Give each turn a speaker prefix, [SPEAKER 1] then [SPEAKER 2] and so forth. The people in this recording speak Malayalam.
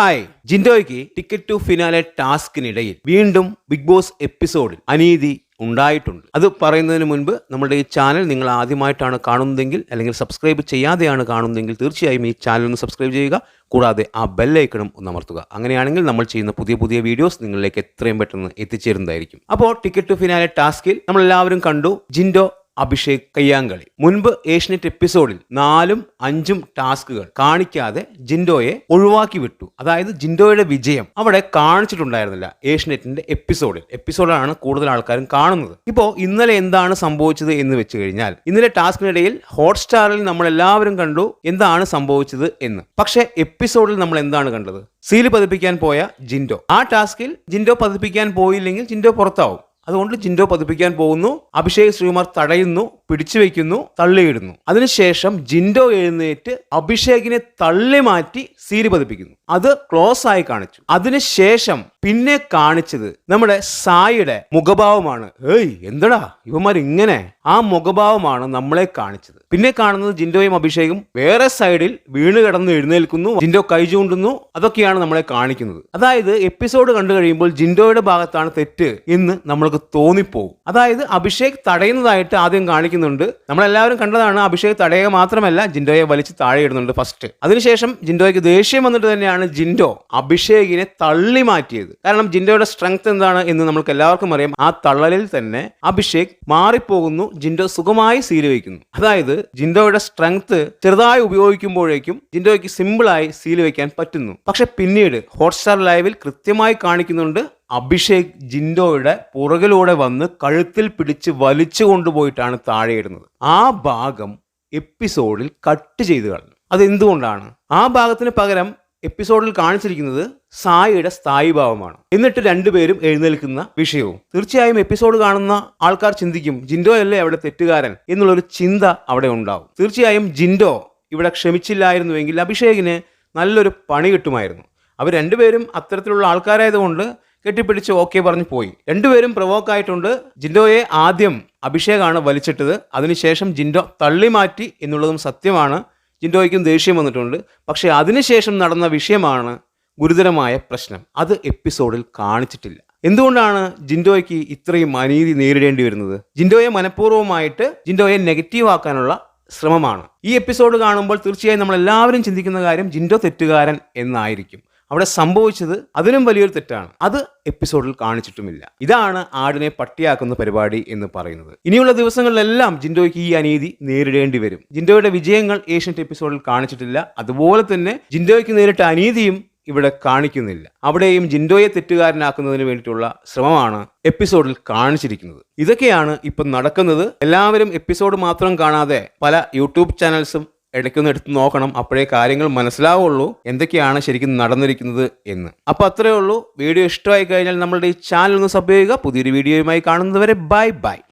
[SPEAKER 1] ഹായ് ജിൻഡോയ്ക്ക് ടിക്കറ്റ് ടു ഫിനാലെ ടാസ്കിനിടയിൽ വീണ്ടും ബിഗ് ബോസ് എപ്പിസോഡിൽ അനീതി ഉണ്ടായിട്ടുണ്ട്. അത് പറയുന്നതിന് മുൻപ് നമ്മുടെ ഈ ചാനൽ നിങ്ങൾ ആദ്യമായിട്ടാണ് കാണുന്നതെങ്കിൽ അല്ലെങ്കിൽ സബ്സ്ക്രൈബ് ചെയ്യാതെയാണ് കാണുന്നതെങ്കിൽ തീർച്ചയായും ഈ ചാനൽ ഒന്ന് സബ്സ്ക്രൈബ് ചെയ്യുക. കൂടാതെ ആ ബെല്ലൈക്കണം ഒന്ന് അമർത്തുക. അങ്ങനെയാണെങ്കിൽ നമ്മൾ ചെയ്യുന്ന പുതിയ പുതിയ വീഡിയോസ് നിങ്ങളിലേക്ക് എത്രയും പെട്ടെന്ന് എത്തിച്ചേരുന്നതായിരിക്കും. അപ്പോൾ ടിക്കറ്റ് ടു ഫിനാലെ ടാസ്കിൽ നമ്മൾ എല്ലാവരും കണ്ടു. ജിൻഡോ അഭിഷേക് കയ്യാങ്കളി. മുൻപ് ഏഷ്യനെറ്റ് എപ്പിസോഡിൽ നാലും അഞ്ചും ടാസ്കുകൾ കാണിക്കാതെ ജിൻഡോയെ ഒഴിവാക്കി വിട്ടു അതായത് ജിൻഡോയുടെ വിജയം അവിടെ കാണിച്ചിട്ടുണ്ടായിരുന്നില്ല ഏഷ്യനെറ്റിന്റെ എപ്പിസോഡിൽ. എപ്പിസോഡാണ് കൂടുതൽ ആൾക്കാരും കാണുന്നത്. ഇപ്പോ ഇന്നലെ എന്താണ് സംഭവിച്ചത് എന്ന് വെച്ച് കഴിഞ്ഞാൽ ഇന്നലെ ടാസ്കിനിടയിൽ ഹോട്ട്സ്റ്റാറിൽ നമ്മൾ എല്ലാവരും കണ്ടു എന്താണ് സംഭവിച്ചത് എന്ന്. പക്ഷേ എപ്പിസോഡിൽ നമ്മൾ എന്താണ് കണ്ടത്? സീൽ പതിപ്പിക്കാൻ പോയ ജിൻഡോ. ആ ടാസ്കിൽ ജിൻഡോ പതിപ്പിക്കാൻ പോയില്ലെങ്കിൽ ജിൻഡോ പുറത്താവും. അതുകൊണ്ട് ജിൻഡോ പതിപ്പിക്കാൻ പോകുന്നു. അഭിഷേക് ശ്രീകുമാർ തടയുന്നു. പിടിച്ചു വെക്കുന്നു തള്ളിയിടുന്നു. അതിനുശേഷം ജിൻഡോ എഴുന്നേറ്റ് അഭിഷേകിനെ തള്ളി മാറ്റി സീരി പതിപ്പിക്കുന്നു. അത് ക്ലോസ് ആയി കാണിച്ചു. അതിനുശേഷം പിന്നെ കാണിച്ചത് നമ്മുടെ സായിയുടെ മുഖഭാവമാണ്. ഏയ് എന്തടാ? ഇവന്മാർ ഇങ്ങനെ. ആ മുഖഭാവമാണ് നമ്മളെ കാണിച്ചത്. പിന്നെ കാണുന്നത് ജിൻഡോയും അഭിഷേകും വേറെ സൈഡിൽ വീണ് കിടന്ന് എഴുന്നേൽക്കുന്നു. ജിൻഡോ കൈ ചൂണ്ടുന്നു. അതൊക്കെയാണ് നമ്മളെ കാണിക്കുന്നത്. അതായത് എപ്പിസോഡ് കണ്ടു കഴിയുമ്പോൾ ജിൻഡോയുടെ ഭാഗത്താണ് തെറ്റ് എന്ന് നമ്മൾക്ക് തോന്നിപ്പോകും. അതായത് അഭിഷേക് തടയുന്നതായിട്ട് ആദ്യം കാണിക്കുന്നുണ്ട് നമ്മളെല്ലാവരും കണ്ടതാണ് അഭിഷേക് തടയുക മാത്രമല്ല ജിൻഡോയെ വലിച്ച് താഴെ ഇടുന്നുണ്ട് ഫസ്റ്റ് അതിനുശേഷം ജിൻഡോയ്ക്ക് ദേഷ്യം വന്നിട്ട് തന്നെയാണ് ജിൻഡോ അഭിഷേകിനെ തള്ളി മാറ്റിയത്. കാരണം ജിൻഡോയുടെ സ്ട്രെങ്ത് എന്താണ് എന്ന് നമുക്ക് എല്ലാവർക്കും അറിയാം. ആ തള്ളലിൽ തന്നെ അഭിഷേക് മാറിപ്പോകുന്നു ജിൻഡോ സുഖമായി സീൽ വയ്ക്കുന്നു. അതായത് ജിൻഡോയുടെ സ്ട്രെങ്ത് ചെറുതായി ഉപയോഗിക്കുമ്പോഴേക്കും ജിൻഡോയ്ക്ക് സിമ്പിളായി സീൽ വയ്ക്കാൻ പറ്റുന്നു. പക്ഷെ പിന്നീട് ഹോട്ട്സ്റ്റാർ ലൈവിൽ കൃത്യമായി കാണിക്കുന്നുണ്ട് അഭിഷേക് ജിൻഡോയുടെ പുറകിലൂടെ വന്ന് കഴുത്തിൽ പിടിച്ച് വലിച്ചു കൊണ്ടുപോയിട്ടാണ് താഴെയിടുന്നത് ആ ഭാഗം എപ്പിസോഡിൽ കട്ട് ചെയ്ത് കളഞ്ഞു. അതെന്തുകൊണ്ടാണ്? ആ ഭാഗത്തിന് പകരം എപ്പിസോഡിൽ കാണിച്ചിരിക്കുന്നത് സായിയുടെ സ്ഥായി ഭാവമാണ് എന്നിട്ട് രണ്ടുപേരും എഴുന്നേൽക്കുന്ന വിഷയവും. തീർച്ചയായും എപ്പിസോഡ് കാണുന്ന ആൾക്കാർ ചിന്തിക്കും ജിൻഡോ അല്ലേ അവിടെ തെറ്റുകാരൻ? എന്നുള്ളൊരു ചിന്ത അവിടെ ഉണ്ടാവും. തീർച്ചയായും ജിൻഡോ ഇവിടെ ക്ഷമിച്ചില്ലായിരുന്നുവെങ്കിൽ അഭിഷേകിന് നല്ലൊരു പണി കിട്ടുമായിരുന്നു. അവർ രണ്ടുപേരും അത്തരത്തിലുള്ള ആൾക്കാരായതുകൊണ്ട് കെട്ടിപ്പിടിച്ച് ഓക്കെ പറഞ്ഞ് പോയി. രണ്ടുപേരും പ്രവോക്ക് ആയിട്ടുണ്ട്. ജിൻഡോയെ ആദ്യം അഭിഷേകാണ് വലിച്ചിട്ടത്. അതിനുശേഷം ജിൻഡോ തള്ളി മാറ്റി എന്നുള്ളതും സത്യമാണ്. ജിൻഡോയ്ക്കും ദേഷ്യം വന്നിട്ടുണ്ട്. പക്ഷേ അതിനുശേഷം നടന്ന വിഷയമാണ് ഗുരുതരമായ പ്രശ്നം. അത് എപ്പിസോഡിൽ കാണിച്ചിട്ടില്ല. എന്തുകൊണ്ടാണ് ജിൻഡോയ്ക്ക് ഇത്രയും അനീതി നേരിടേണ്ടി വരുന്നത്? ജിൻഡോയെ മനഃപൂർവമായിട്ട് ജിൻഡോയെ നെഗറ്റീവ് ആക്കാനുള്ള ശ്രമമാണ്. ഈ എപ്പിസോഡ് കാണുമ്പോൾ തീർച്ചയായും നമ്മൾ എല്ലാവരും ചിന്തിക്കുന്ന കാര്യം ജിൻഡോ തെറ്റുകാരൻ എന്നായിരിക്കും. അവിടെ സംഭവിച്ചത് അതിനും വലിയൊരു തെറ്റാണ്. അത് എപ്പിസോഡിൽ കാണിച്ചിട്ടുമില്ല. ഇതാണ് ആടിനെ പട്ടിയാക്കുന്ന പരിപാടി എന്ന് പറയുന്നത്. ഇനിയുള്ള ദിവസങ്ങളിലെല്ലാം ജിൻഡോയ്ക്ക് ഈ അനീതി നേരിടേണ്ടി വരും. ജിൻഡോയുടെ വിജയങ്ങൾ ഏഷ്യന്റ് എപ്പിസോഡിൽ കാണിച്ചിട്ടില്ല. അതുപോലെ തന്നെ ജിൻഡോയ്ക്ക് നേരിട്ട അനീതിയും ഇവിടെ കാണിക്കുന്നില്ല. അവിടെയും ജിൻഡോയെ തെറ്റുകാരനാക്കുന്നതിന് വേണ്ടിയിട്ടുള്ള ശ്രമമാണ് എപ്പിസോഡിൽ കാണിച്ചിരിക്കുന്നത്. ഇതൊക്കെയാണ് ഇപ്പം നടക്കുന്നത്. എല്ലാവരും എപ്പിസോഡ് മാത്രം കാണാതെ പല യൂട്യൂബ് ചാനൽസും ഇടയ്ക്കൊന്ന് എടുത്ത് നോക്കണം അപ്പോഴേ കാര്യങ്ങൾ മനസ്സിലാവുള്ളൂ എന്തൊക്കെയാണ് ശരിക്കും നടന്നിരിക്കുന്നത് എന്ന്. അപ്പോൾ അത്രയേ ഉള്ളൂ. വീഡിയോ ഇഷ്ടമായി കഴിഞ്ഞാൽ നമ്മളുടെ ഈ ചാനൽ ഒന്ന് സബ് ചെയ്യുക. പുതിയൊരു വീഡിയോയുമായി കാണുന്നതുവരെ ബൈ ബൈ.